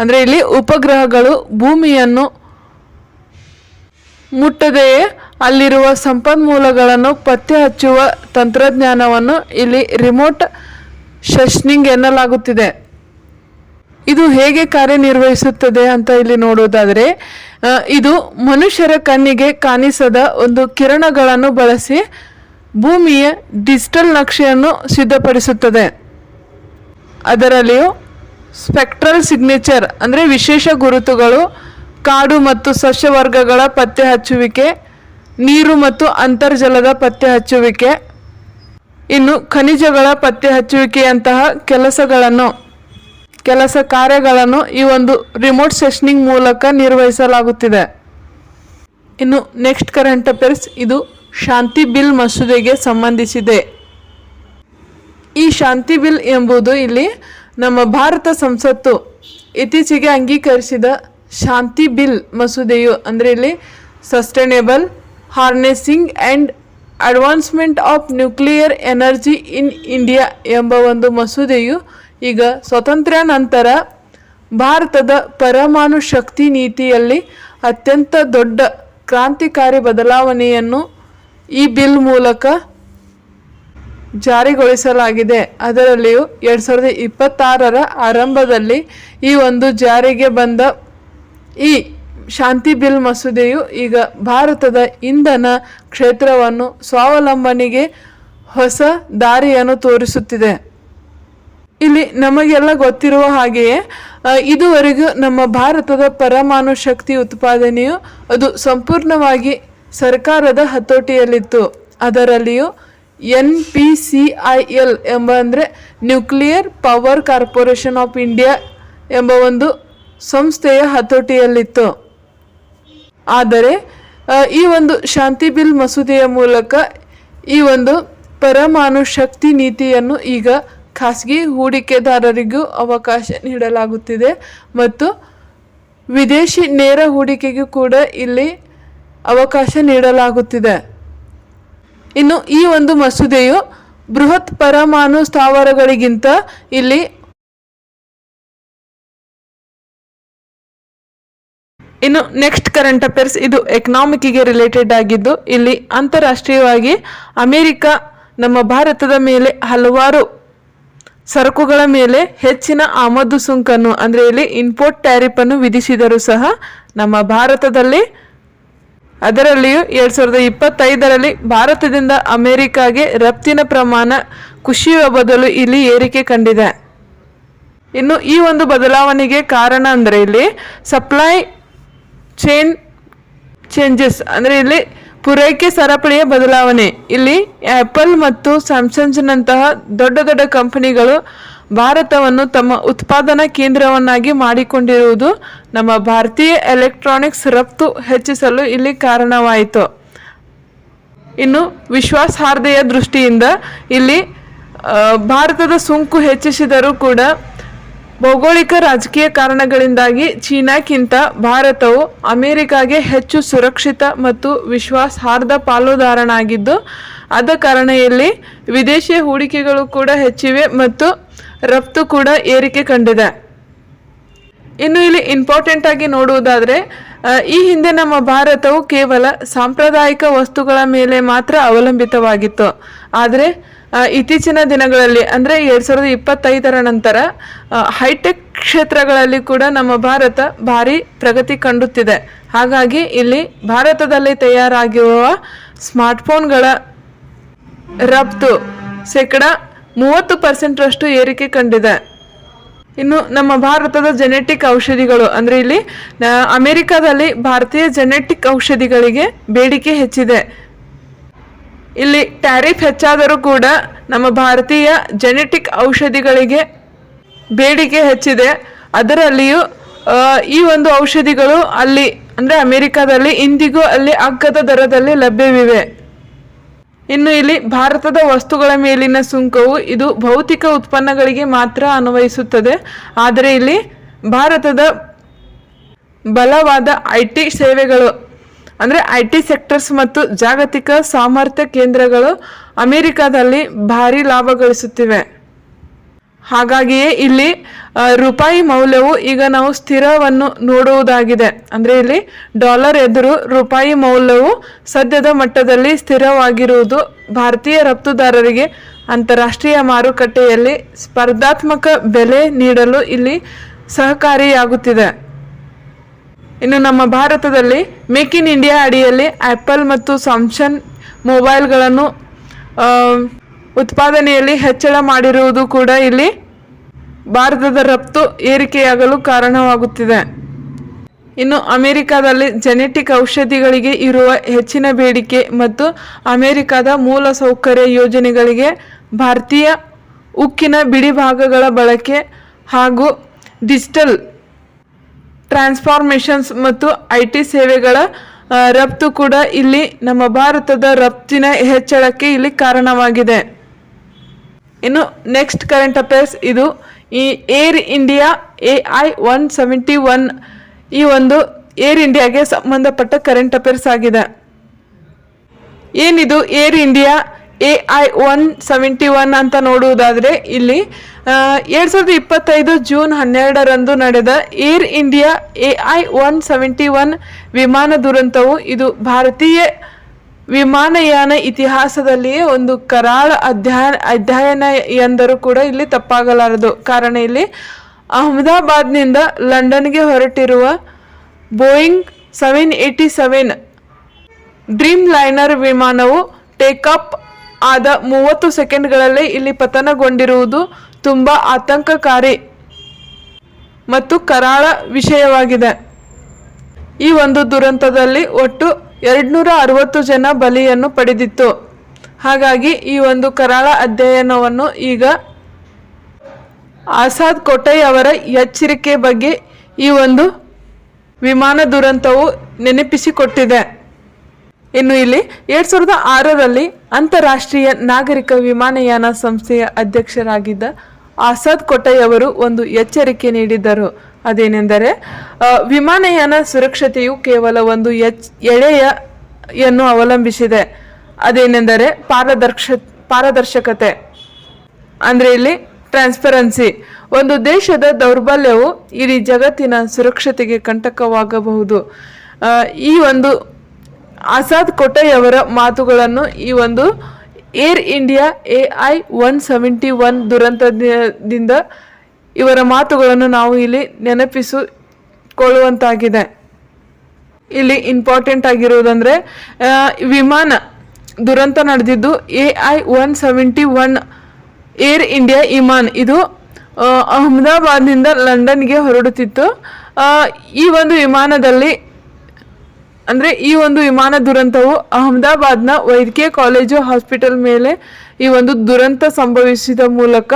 Speaker 1: ಅಂದರೆ ಇಲ್ಲಿ ಉಪಗ್ರಹಗಳು ಭೂಮಿಯನ್ನು ಮುಟ್ಟದೆಯೇ ಅಲ್ಲಿರುವ ಸಂಪನ್ಮೂಲಗಳನ್ನು ಪತ್ತೆ ಹಚ್ಚುವ ತಂತ್ರಜ್ಞಾನವನ್ನು ಇಲ್ಲಿ ರಿಮೋಟ್ ಶಶ್ನಿಂಗ್ ಎನ್ನಲಾಗುತ್ತಿದೆ. ಇದು ಹೇಗೆ ಕಾರ್ಯನಿರ್ವಹಿಸುತ್ತದೆ ಅಂತ ಇಲ್ಲಿ ನೋಡುವುದಾದರೆ ಇದು ಮನುಷ್ಯರ ಕಣ್ಣಿಗೆ ಕಾಣಿಸದ ಒಂದು ಕಿರಣಗಳನ್ನು ಬಳಸಿ ಭೂಮಿಯ ಡಿಜಿಟಲ್ ನಕ್ಷೆಯನ್ನು ಸಿದ್ಧಪಡಿಸುತ್ತದೆ. ಅದರಲ್ಲಿಯೂ ಸ್ಪೆಕ್ಟ್ರಲ್ ಸಿಗ್ನೇಚರ್ ಅಂದರೆ ವಿಶೇಷ ಗುರುತುಗಳು ಕಾಡು ಮತ್ತು ಸಸ್ಯವರ್ಗಗಳ ಪತ್ತೆ ಹಚ್ಚುವಿಕೆ ನೀರು ಮತ್ತು ಅಂತರ್ಜಲದ ಪತ್ತೆ ಹಚ್ಚುವಿಕೆ ಇನ್ನು ಖನಿಜಗಳ ಪತ್ತೆ ಹಚ್ಚುವಿಕೆಯಂತಹ ಕೆಲಸಗಳನ್ನು, ಕೆಲಸ ಕಾರ್ಯಗಳನ್ನು ಈ ಒಂದು ರಿಮೋಟ್ ಸೆಷನಿಂಗ್ ಮೂಲಕ ನಿರ್ವಹಿಸಲಾಗುತ್ತಿದೆ. ಇನ್ನು ನೆಕ್ಸ್ಟ್ ಕರೆಂಟ್ ಅಫೇರ್ಸ್ ಇದು ಶಾಂತಿ ಬಿಲ್ ಮಸೂದೆಗೆ ಸಂಬಂಧಿಸಿದೆ. ಈ ಶಾಂತಿ ಬಿಲ್ ಎಂಬುದು ಇಲ್ಲಿ ನಮ್ಮ ಭಾರತ ಸಂಸತ್ತು ಇತ್ತೀಚೆಗೆ ಅಂಗೀಕರಿಸಿದ ಶಾಂತಿ ಬಿಲ್ ಮಸೂದೆಯು ಅಂದರೆ ಇಲ್ಲಿ sustainable harnessing and advancement of nuclear energy in India ಎಂಬ ಒಂದು ಮಸೂದೆಯು ಈಗ ಸ್ವತಂತ್ರ ನಂತರ ಭಾರತದ ಪರಮಾಣು ಶಕ್ತಿ ನೀತಿಯಲ್ಲಿ ಅತ್ಯಂತ ದೊಡ್ಡ ಕ್ರಾಂತಿಕಾರಿ ಬದಲಾವಣೆಯನ್ನು ಈ ಬಿಲ್ ಮೂಲಕ ಜಾರಿಗೊಳಿಸಲಾಗಿದೆ. ಅದರಲ್ಲಿಯೂ ಎರಡು ಸಾವಿರದ ಇಪ್ಪತ್ತಾರರ ಆರಂಭದಲ್ಲಿ ಈ ಒಂದು ಜಾರಿಗೆ ಬಂದ ಈ ಶಾಂತಿ ಬಿಲ್ ಮಸೂದೆಯು ಈಗ ಭಾರತದ ಇಂಧನ ಕ್ಷೇತ್ರವನ್ನು ಸ್ವಾವಲಂಬನೆಗೆ ಹೊಸ ದಾರಿಯನ್ನು ತೋರಿಸುತ್ತಿದೆ. ಇಲ್ಲಿ ನಮಗೆಲ್ಲ ಗೊತ್ತಿರುವ ಹಾಗೆಯೇ ಇದುವರೆಗೂ ನಮ್ಮ ಭಾರತದ ಪರಮಾಣು ಶಕ್ತಿ ಉತ್ಪಾದನೆಯು ಅದು ಸಂಪೂರ್ಣವಾಗಿ ಸರ್ಕಾರದ ಹತೋಟಿಯಲ್ಲಿತ್ತು. ಅದರಲ್ಲಿಯೂ N P C I L ಎಂಬ ಅಂದರೆ nuclear power corporation of India ಎಂಬ ಒಂದು ಸಂಸ್ಥೆಯ ಹತೋಟಿಯಲ್ಲಿತ್ತು. ಆದರೆ ಈ ಒಂದು ಶಾಂತಿ ಬಿಲ್ ಮಸೂದೆಯ ಮೂಲಕ ಈ ಒಂದು ಪರಮಾಣು ಶಕ್ತಿ ನೀತಿಯನ್ನು ಈಗ ಖಾಸಗಿ ಹೂಡಿಕೆದಾರರಿಗೂ ಅವಕಾಶ ನೀಡಲಾಗುತ್ತಿದೆ ಮತ್ತು ವಿದೇಶಿ ನೇರ ಹೂಡಿಕೆಗೂ ಕೂಡ ಇಲ್ಲಿ ಅವಕಾಶ ನೀಡಲಾಗುತ್ತಿದೆ. ಇನ್ನು ಈ ಒಂದು ಮಸೂದೆಯು ಬೃಹತ್ ಪರಮಾಣು ಸ್ಥಾವರಗಳಿಗಿಂತ ಇಲ್ಲಿ ಇನ್ನು ನೆಕ್ಸ್ಟ್ ಕರೆಂಟ್ ಅಫೇರ್ಸ್ ಇದು ಎಕನಾಮಿಕ್ಗೆ ರಿಲೇಟೆಡ್ ಆಗಿದ್ದು, ಇಲ್ಲಿ ಅಂತಾರಾಷ್ಟ್ರೀಯವಾಗಿ ಅಮೆರಿಕ ನಮ್ಮ ಭಾರತದ ಮೇಲೆ ಹಲವಾರು ಸರಕುಗಳ ಮೇಲೆ ಹೆಚ್ಚಿನ ಆಮದು ಸುಂಕನ್ನು, ಅಂದರೆ ಇಲ್ಲಿ ಇಂಪೋರ್ಟ್ ಟ್ಯಾರಿಫ್ ಅನ್ನು ವಿಧಿಸಿದರೂ ಸಹ ನಮ್ಮ ಭಾರತದಲ್ಲಿ ಅದರಲ್ಲಿಯೂ ಎರಡು ಸಾವಿರದ ಇಪ್ಪತ್ತೈದರಲ್ಲಿ ಭಾರತದಿಂದ ಅಮೆರಿಕಾಗೆ ರಫ್ತಿನ ಪ್ರಮಾಣ ಕುಸಿಯುವ ಬದಲು ಇಲ್ಲಿ ಏರಿಕೆ ಕಂಡಿದೆ. ಇನ್ನು ಈ ಒಂದು ಬದಲಾವಣೆಗೆ ಕಾರಣ ಅಂದರೆ ಇಲ್ಲಿ ಸಪ್ಲೈ ಚೈನ್ ಚೇಂಜಸ್ ಅಂದರೆ ಇಲ್ಲಿ ಪೂರೈಕೆ ಸರಪಳಿಯ ಬದಲಾವಣೆ. ಇಲ್ಲಿ ಆ್ಯಪಲ್ ಮತ್ತು ಸ್ಯಾಮ್ಸಂಗ್ನಂತಹ ದೊಡ್ಡ ದೊಡ್ಡ ಕಂಪನಿಗಳು ಭಾರತವನ್ನು ತಮ್ಮ ಉತ್ಪಾದನಾ ಕೇಂದ್ರವನ್ನಾಗಿ ಮಾಡಿಕೊಂಡಿರುವುದು ನಮ್ಮ ಭಾರತೀಯ ಎಲೆಕ್ಟ್ರಾನಿಕ್ಸ್ ರಫ್ತು ಹೆಚ್ಚಿಸಲು ಇಲ್ಲಿ ಕಾರಣವಾಯಿತು. ಇನ್ನು ವಿಶ್ವಾಸಾರ್ಹತೆಯ ದೃಷ್ಟಿಯಿಂದ ಇಲ್ಲಿ ಭಾರತದ ಸುಂಕು ಹೆಚ್ಚಿಸಿದರೂ ಕೂಡ ಭೌಗೋಳಿಕ ರಾಜಕೀಯ ಕಾರಣಗಳಿಂದಾಗಿ ಚೀನಾಕ್ಕಿಂತ ಭಾರತವು ಅಮೆರಿಕಾಗೆ ಹೆಚ್ಚು ಸುರಕ್ಷಿತ ಮತ್ತು ವಿಶ್ವಾಸಾರ್ಹ ಪಾಲುದಾರನಾಗಿದ್ದು, ಆದ ಕಾರಣ ಇಲ್ಲಿ ವಿದೇಶಿ ಹೂಡಿಕೆಗಳು ಕೂಡ ಹೆಚ್ಚಿವೆ ಮತ್ತು ರಫ್ತು ಕೂಡ ಏರಿಕೆ ಕಂಡಿದೆ. ಇನ್ನು ಇಲ್ಲಿ ಇಂಪಾರ್ಟೆಂಟ್ ಆಗಿ ನೋಡುವುದಾದರೆ ಈ ಹಿಂದೆ ನಮ್ಮ ಭಾರತವು ಕೇವಲ ಸಾಂಪ್ರದಾಯಿಕ ವಸ್ತುಗಳ ಮೇಲೆ ಮಾತ್ರ ಅವಲಂಬಿತವಾಗಿತ್ತು. ಆದರೆ ಇತ್ತೀಚಿನ ದಿನಗಳಲ್ಲಿ, ಅಂದರೆ ಎರಡು ಸಾವಿರದ ಇಪ್ಪತ್ತೈದರ ನಂತರ ಹೈಟೆಕ್ ಕ್ಷೇತ್ರಗಳಲ್ಲಿ ಕೂಡ ನಮ್ಮ ಭಾರತ ಭಾರಿ ಪ್ರಗತಿ ಕಂಡುತ್ತಿದೆ. ಹಾಗಾಗಿ ಇಲ್ಲಿ ಭಾರತದಲ್ಲಿ ತಯಾರಾಗಿರುವ ಸ್ಮಾರ್ಟ್ಫೋನ್ಗಳ ರಫ್ತು ಶೇಕಡ ಮೂವತ್ತು ಪರ್ಸೆಂಟ್ರಷ್ಟು ಏರಿಕೆ ಕಂಡಿದೆ. ಇನ್ನು ನಮ್ಮ ಭಾರತದ ಜೆನೆಟಿಕ್ ಔಷಧಿಗಳು, ಅಂದರೆ ಇಲ್ಲಿ ಅಮೆರಿಕಾದಲ್ಲಿ ಭಾರತೀಯ ಜೆನೆಟಿಕ್ ಔಷಧಿಗಳಿಗೆ ಬೇಡಿಕೆ ಹೆಚ್ಚಿದೆ. ಇಲ್ಲಿ ಟ್ಯಾರಿಫ್ ಹೆಚ್ಚಾದರೂ ಕೂಡ ನಮ್ಮ ಭಾರತೀಯ ಜೆನೆಟಿಕ್ ಔಷಧಿಗಳಿಗೆ ಬೇಡಿಕೆ ಹೆಚ್ಚಿದೆ. ಅದರಲ್ಲಿಯೂ ಈ ಒಂದು ಔಷಧಿಗಳು ಅಲ್ಲಿ, ಅಂದರೆ ಅಮೆರಿಕಾದಲ್ಲಿ, ಇಂದಿಗೂ ಅಲ್ಲಿ ಅಗ್ಗದ ದರದಲ್ಲಿ ಲಭ್ಯವಿವೆ. ಇನ್ನು ಇಲ್ಲಿ ಭಾರತದ ವಸ್ತುಗಳ ಮೇಲಿನ ಸುಂಕವು ಇದು ಭೌತಿಕ ಉತ್ಪನ್ನಗಳಿಗೆ ಮಾತ್ರ ಅನ್ವಯಿಸುತ್ತದೆ. ಆದರೆ ಇಲ್ಲಿ ಭಾರತದ ಬಲವಾದ ಐ ಟಿ ಸೇವೆಗಳು ಅಂದರೆ ಐ ಟಿ ಸೆಕ್ಟರ್ಸ್ ಮತ್ತು ಜಾಗತಿಕ ಸಾಮರ್ಥ್ಯ ಕೇಂದ್ರಗಳು ಅಮೆರಿಕಾದಲ್ಲಿ ಭಾರಿ ಲಾಭ ಗಳಿಸುತ್ತಿವೆ. ಹಾಗಾಗಿಯೇ ಇಲ್ಲಿ ರೂಪಾಯಿ ಮೌಲ್ಯವು ಈಗ ನಾವು ಸ್ಥಿರವನ್ನು ನೋಡುವುದಾಗಿದೆ. ಅಂದರೆ ಇಲ್ಲಿ ಡಾಲರ್ ಎದುರು ರೂಪಾಯಿ ಮೌಲ್ಯವು ಸದ್ಯದ ಮಟ್ಟದಲ್ಲಿ ಸ್ಥಿರವಾಗಿರುವುದು ಭಾರತೀಯ ರಫ್ತುದಾರರಿಗೆ ಅಂತಾರಾಷ್ಟ್ರೀಯ ಮಾರುಕಟ್ಟೆಯಲ್ಲಿ ಸ್ಪರ್ಧಾತ್ಮಕ ಬೆಲೆ ನೀಡಲು ಇಲ್ಲಿ ಸಹಕಾರಿಯಾಗುತ್ತಿದೆ. ಇನ್ನು ನಮ್ಮ ಭಾರತದಲ್ಲಿ ಮೇಕ್ ಇನ್ ಇಂಡಿಯಾ ಅಡಿಯಲ್ಲಿ ಆ್ಯಪಲ್ ಮತ್ತು ಸ್ಯಾಮ್ಸಂಗ್ ಮೊಬೈಲ್ಗಳನ್ನು ಉತ್ಪಾದನೆಯಲ್ಲಿ ಹೆಚ್ಚಳ ಮಾಡಿರುವುದು ಕೂಡ ಇಲ್ಲಿ ಭಾರತದ ರಫ್ತು ಏರಿಕೆಯಾಗಲು ಕಾರಣವಾಗುತ್ತಿದೆ. ಇನ್ನು ಅಮೆರಿಕದಲ್ಲಿ ಜೆನೆಟಿಕ್ ಔಷಧಿಗಳಿಗೆ ಇರುವ ಹೆಚ್ಚಿನ ಬೇಡಿಕೆ ಮತ್ತು ಅಮೆರಿಕದ ಮೂಲ ಸೌಕರ್ಯ ಯೋಜನೆಗಳಿಗೆ ಭಾರತೀಯ ಉಕ್ಕಿನ ಬಿಡಿಭಾಗಗಳ ಬಳಕೆ ಹಾಗೂ ಡಿಜಿಟಲ್ ಟ್ರಾನ್ಸ್ಫಾರ್ಮೇಷನ್ಸ್ ಮತ್ತು ಐ ಟಿ ಸೇವೆಗಳ ರಫ್ತು ಕೂಡ ಇಲ್ಲಿ ನಮ್ಮ ಭಾರತದ ರಫ್ತಿನ ಹೆಚ್ಚಳಕ್ಕೆ ಇಲ್ಲಿ ಕಾರಣವಾಗಿದೆ. ಇನ್ನು ನೆಕ್ಸ್ಟ್ ಕರೆಂಟ್ ಅಫೇರ್ಸ್ ಇದು, ಈ Air India A I one seventy one ಈ ಒಂದು ಏರ್ ಇಂಡಿಯಾಗೆ ಸಂಬಂಧಪಟ್ಟ ಕರೆಂಟ್ ಅಫೇರ್ಸ್ ಆಗಿದೆ. ಏನಿದು Air India? A I one seventy one ಅಂತ ನೋಡುವುದಾದರೆ ಇಲ್ಲಿ ಎರಡು ಸಾವಿರದ ಇಪ್ಪತ್ತೈದು ಜೂನ್ ಹನ್ನೆರಡರಂದು ನಡೆದ Air India A I one seventy one ವಿಮಾನ ದುರಂತವು ಇದು ಭಾರತೀಯ ವಿಮಾನಯಾನ ಇತಿಹಾಸದಲ್ಲಿಯೇ ಒಂದು ಕರಾಳ ಅಧ್ಯಯನ ಅಧ್ಯಯನ ಎಂದರೂ ಕೂಡ ಇಲ್ಲಿ ತಪ್ಪಾಗಲಾರದು. ಕಾರಣ ಇಲ್ಲಿ, ಅಹಮದಾಬಾದ್ನಿಂದ ಲಂಡನ್ಗೆ ಹೊರಟಿರುವ Boeing seven eighty seven Dreamliner ವಿಮಾನವು ಟೇಕಾಪ್ ಆದ ಮೂವತ್ತು ಸೆಕೆಂಡ್ಗಳಲ್ಲೇ ಇಲ್ಲಿ ಪತನಗೊಂಡಿರುವುದು ತುಂಬ ಆತಂಕಕಾರಿ ಮತ್ತು ಕರಾಳ ವಿಷಯವಾಗಿದೆ. ಈ ಒಂದು ದುರಂತದಲ್ಲಿ ಒಟ್ಟು ಎರಡುನೂರ ಅರವತ್ತು ಜನ ಬಲಿಯನ್ನು ಪಡೆದಿತ್ತು. ಹಾಗಾಗಿ ಈ ಒಂದು ಕರಾಳ ಅಧ್ಯಯನವನ್ನು ಈಗ ಆಸಾದ್ ಕೋಟೈ ಅವರ ಎಚ್ಚರಿಕೆ ಬಗ್ಗೆ ಈ ಒಂದು ವಿಮಾನ ದುರಂತವು ನೆನಪಿಸಿಕೊಟ್ಟಿದೆ. ಇನ್ನು ಇಲ್ಲಿ ಎರಡ್ ಸಾವಿರದ ಆರರಲ್ಲಿ ಅಂತಾರಾಷ್ಟ್ರೀಯ ನಾಗರಿಕ ವಿಮಾನಯಾನ ಸಂಸ್ಥೆಯ ಅಧ್ಯಕ್ಷರಾಗಿದ್ದ ಆಸಾದ್ ಕೊಟ್ಟೈ ಅವರು ಒಂದು ಎಚ್ಚರಿಕೆ ನೀಡಿದ್ದರು. ಅದೇನೆಂದರೆ ವಿಮಾನಯಾನ ಸುರಕ್ಷತೆಯು ಕೇವಲ ಒಂದು ಎಚ್, ಎಳೆಯನ್ನು ಅವಲಂಬಿಸಿದೆ. ಅದೇನೆಂದರೆ, ಪಾರದರ್ಶ, ಪಾರದರ್ಶಕತೆ. ಅಂದರೆ ಇಲ್ಲಿ ಟ್ರಾನ್ಸ್ಪರೆನ್ಸಿ. ಒಂದು ದೇಶದ ದೌರ್ಬಲ್ಯವು ಇಡೀ ಜಗತ್ತಿನ ಸುರಕ್ಷತೆಗೆ ಕಂಟಕವಾಗಬಹುದು. ಈ ಒಂದು ಆಜಾದ್ ಕೊಟೈ ಅವರ ಮಾತುಗಳನ್ನು ಈ ಒಂದು Air India A I one seventy one ದುರಂತದಿಂದ ಇವರ ಮಾತುಗಳನ್ನು ನಾವು ಇಲ್ಲಿ ನೆನಪಿಸಿಕೊಳ್ಳುವಂತಾಗಿದೆ. ಇಲ್ಲಿ ಇಂಪಾರ್ಟೆಂಟ್ ಆಗಿರುವುದಂದರೆ ವಿಮಾನ ದುರಂತ ನಡೆದಿದ್ದು A I one seventy one Air India ಇಮಾನ್ ಇದು ಅಹಮದಾಬಾದ್ನಿಂದ ಲಂಡನ್ಗೆ ಹೊರಡುತ್ತಿತ್ತು. ಈ ಒಂದು ವಿಮಾನದಲ್ಲಿ ಅಂದರೆ ಈ ಒಂದು ವಿಮಾನ ದುರಂತವು ಅಹಮದಾಬಾದ್ನ ವೈದ್ಯಕೀಯ ಕಾಲೇಜು ಹಾಸ್ಪಿಟಲ್ ಮೇಲೆ ಈ ಒಂದು ದುರಂತ ಸಂಭವಿಸಿದ ಮೂಲಕ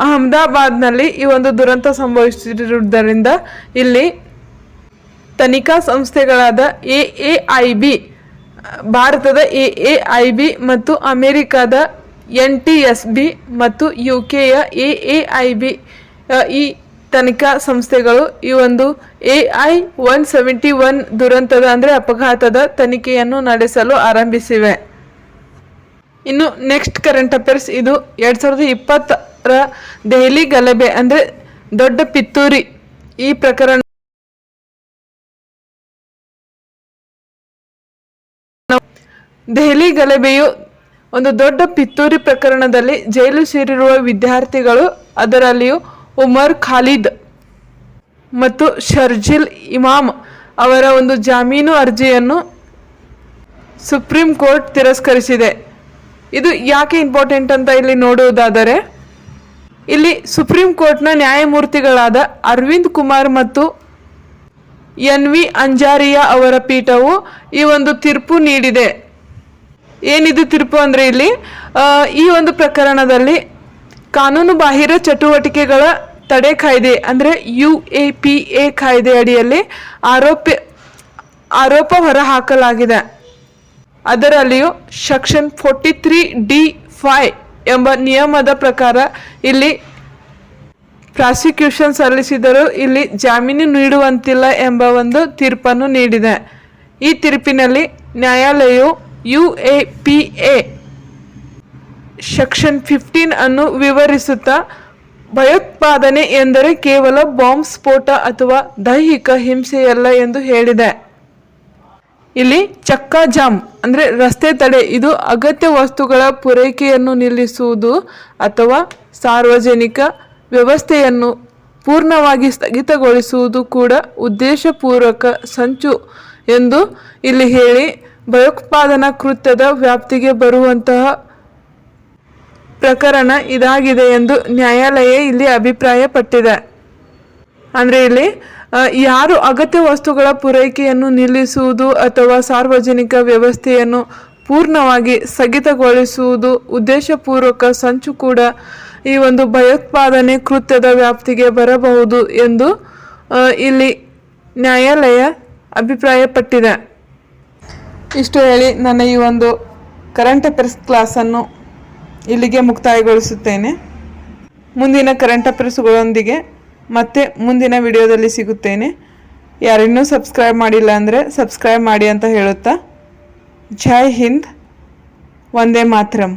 Speaker 1: ಅಹಮದಾಬಾದ್ನಲ್ಲಿ ಈ ಒಂದು ದುರಂತ ಸಂಭವಿಸಿರುವುದರಿಂದ ಇಲ್ಲಿ ತನಿಖಾ ಸಂಸ್ಥೆಗಳಾದ ಎ ಎ ಐ ಬಿ, ಭಾರತದ ಎ ಎ ಐ ಬಿ ಮತ್ತು ಅಮೆರಿಕದ ಎನ್ ಟಿ ಎಸ್ ಬಿ ಮತ್ತು ಯು ಕೆಯ ಎ ಎ ಐ ಬಿ ಈ ತನಿಖಾ ಸಂಸ್ಥೆಗಳು ಈ ಒಂದು ಎಐ ಒನ್ ಸೆವೆಂಟಿ ಒನ್ ದುರಂತದ ಅಂದರೆ ಅಪಘಾತದ ತನಿಖೆಯನ್ನು ನಡೆಸಲು ಆರಂಭಿಸಿವೆ. ಇನ್ನು ನೆಕ್ಸ್ಟ್ ಕರೆಂಟ್ ಅಫೇರ್ಸ್ ಇದು ಎರಡು ಸಾವಿರದ ಇಪ್ಪತ್ತರ ದೆಹಲಿ ಗಲಭೆ ಅಂದ್ರೆ ದೊಡ್ಡ ಪಿತ್ತೂರಿ ಈ ಪ್ರಕರಣ ದೆಹಲಿ ಗಲಭೆಯು ಒಂದು ದೊಡ್ಡ ಪಿತ್ತೂರಿ ಪ್ರಕರಣದಲ್ಲಿ ಜೈಲು ಸೇರಿರುವ ವಿದ್ಯಾರ್ಥಿಗಳು ಅದರಲ್ಲಿಯೂ ಉಮರ್ ಖಾಲಿದ್ ಮತ್ತು ಶರ್ಜಿಲ್ ಇಮಾಮ್ ಅವರ ಒಂದು ಜಾಮೀನು ಅರ್ಜಿಯನ್ನು ಸುಪ್ರೀಂ ಕೋರ್ಟ್ ತಿರಸ್ಕರಿಸಿದೆ. ಇದು ಯಾಕೆ ಇಂಪಾರ್ಟೆಂಟ್ ಅಂತ ಇಲ್ಲಿ ನೋಡುವುದಾದರೆ, ಇಲ್ಲಿ ಸುಪ್ರೀಂ ಕೋರ್ಟ್ನ ನ್ಯಾಯಮೂರ್ತಿಗಳಾದ ಅರವಿಂದ್ ಕುಮಾರ್ ಮತ್ತು ಎನ್ ವಿ ಅಂಜಾರಿಯಾ ಅವರ ಪೀಠವು ಈ ಒಂದು ತೀರ್ಪು ನೀಡಿದೆ. ಏನಿದು ತೀರ್ಪು ಅಂದರೆ ಇಲ್ಲಿ ಈ ಒಂದು ಪ್ರಕರಣದಲ್ಲಿ ಕಾನೂನು ಬಾಹಿರ ಚಟುವಟಿಕೆಗಳ ತಡೆ ಕಾಯ್ದೆ, ಅಂದರೆ ಯು ಎ ಪಿ ಎ ಕಾಯ್ದೆ ಅಡಿಯಲ್ಲಿ ಆರೋಪಿ, ಆರೋಪ ಹೊರಹಾಕಲಾಗಿದೆ. ಅದರಲ್ಲಿಯೂ section forty three D five ಎಂಬ ನಿಯಮದ ಪ್ರಕಾರ ಇಲ್ಲಿ ಪ್ರಾಸಿಕ್ಯೂಷನ್ ಸಲ್ಲಿಸಿದರೂ ಇಲ್ಲಿ ಜಾಮೀನು ನೀಡುವಂತಿಲ್ಲ ಎಂಬ ಒಂದು ತೀರ್ಪನ್ನು ನೀಡಿದೆ. ಈ ತೀರ್ಪಿನಲ್ಲಿ ನ್ಯಾಯಾಲಯವು U A P A section fifteen ಅನ್ನು ವಿವರಿಸುತ್ತಾ, ಭಯೋತ್ಪಾದನೆ ಎಂದರೆ ಕೇವಲ ಬಾಂಬ್ ಸ್ಫೋಟ ಅಥವಾ ದೈಹಿಕ ಹಿಂಸೆಯಲ್ಲ ಎಂದು ಹೇಳಿದೆ. ಇಲ್ಲಿ ಚಕ್ಕಾ ಜಾಮ್, ಅಂದರೆ ರಸ್ತೆ ತಡೆ, ಇದು ಅಗತ್ಯ ವಸ್ತುಗಳ ಪೂರೈಕೆಯನ್ನು ನಿಲ್ಲಿಸುವುದು ಅಥವಾ ಸಾರ್ವಜನಿಕ ವ್ಯವಸ್ಥೆಯನ್ನು ಪೂರ್ಣವಾಗಿ ಸ್ಥಗಿತಗೊಳಿಸುವುದು ಕೂಡ ಉದ್ದೇಶಪೂರ್ವಕ ಸಂಚು ಎಂದು ಇಲ್ಲಿ ಹೇಳಿ, ಭಯೋತ್ಪಾದನಾ ಕೃತ್ಯದ ವ್ಯಾಪ್ತಿಗೆ ಬರುವಂತಹ ಪ್ರಕರಣ ಇದಾಗಿದೆ ಎಂದು ನ್ಯಾಯಾಲಯ ಇಲ್ಲಿ ಅಭಿಪ್ರಾಯಪಟ್ಟಿದೆ. ಅಂದರೆ ಇಲ್ಲಿ ಯಾರು ಅಗತ್ಯ ವಸ್ತುಗಳ ಪೂರೈಕೆಯನ್ನು ನಿಲ್ಲಿಸುವುದು ಅಥವಾ ಸಾರ್ವಜನಿಕ ವ್ಯವಸ್ಥೆಯನ್ನು ಪೂರ್ಣವಾಗಿ ಸ್ಥಗಿತಗೊಳಿಸುವುದು ಉದ್ದೇಶಪೂರ್ವಕ ಸಂಚು ಕೂಡ ಈ ಒಂದು ಭಯೋತ್ಪಾದನೆ ಕೃತ್ಯದ ವ್ಯಾಪ್ತಿಗೆ ಬರಬಹುದು ಎಂದು ಇಲ್ಲಿ ನ್ಯಾಯಾಲಯ ಅಭಿಪ್ರಾಯಪಟ್ಟಿದೆ. ಇಷ್ಟು ಹೇಳಿ ನನ್ನ ಈ ಒಂದು ಕರೆಂಟ್ ಅಫೇರ್ಸ್ ಕ್ಲಾಸನ್ನು ಇಲ್ಲಿಗೆ ಮುಕ್ತಾಯಗೊಳಿಸುತ್ತೇನೆ. ಮುಂದಿನ ಕರೆಂಟ್ ಅಫೇರ್ಸ್ಗಳೊಂದಿಗೆ ಮತ್ತೆ ಮುಂದಿನ ವಿಡಿಯೋದಲ್ಲಿ ಸಿಗುತ್ತೇನೆ. ಯಾರಿನ್ನೂ ಸಬ್ಸ್ಕ್ರೈಬ್ ಮಾಡಿಲ್ಲ ಅಂದರೆ ಸಬ್ಸ್ಕ್ರೈಬ್ ಮಾಡಿ ಅಂತ ಹೇಳುತ್ತಾ. ಜೈ ಹಿಂದ್, ವಂದೇ ಮಾತರಂ.